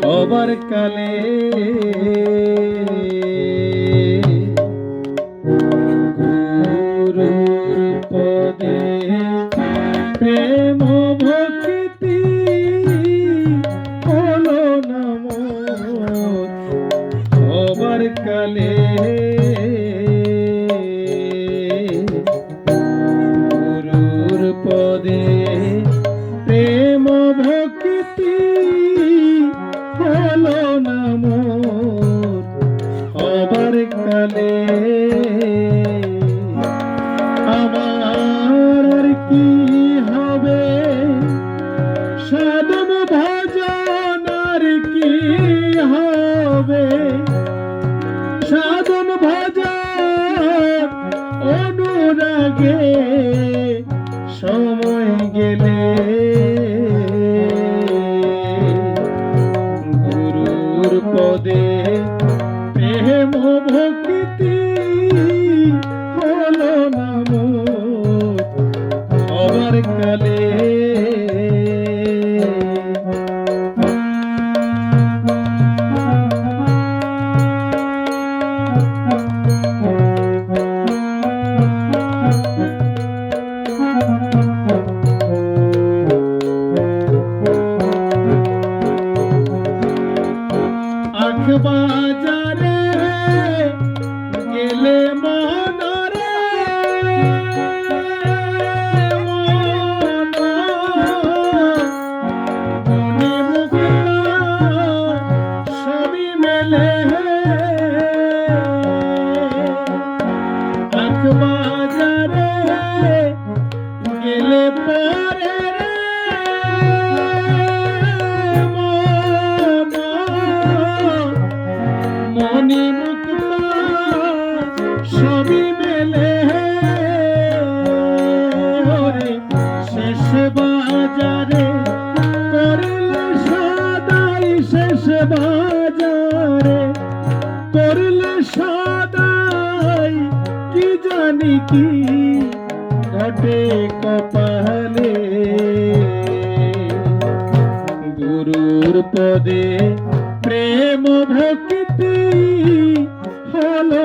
খবর কালে প্রকৃতি খেলো নাম সবার কালে। আমার কি হবে? সাধম ভজনার কি হবে? ভজন অনুরাগে প্রেম ভক্তি হল নাম আমার কালে है জানি কি ঘটে কপালে গুরুর পদে প্রেম ভক্তি হলো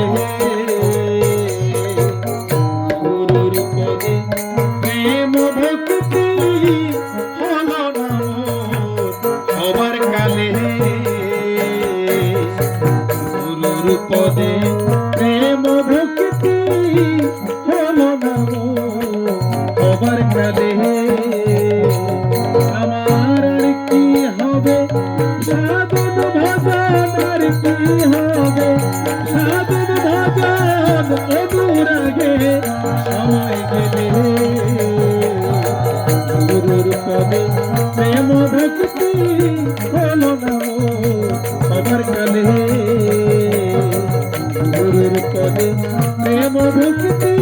কোথায় গেলে গুরুর কবে প্রেম ভক্তি হলো না সবার কালে গুরুর কবে প্রেম ভক্তি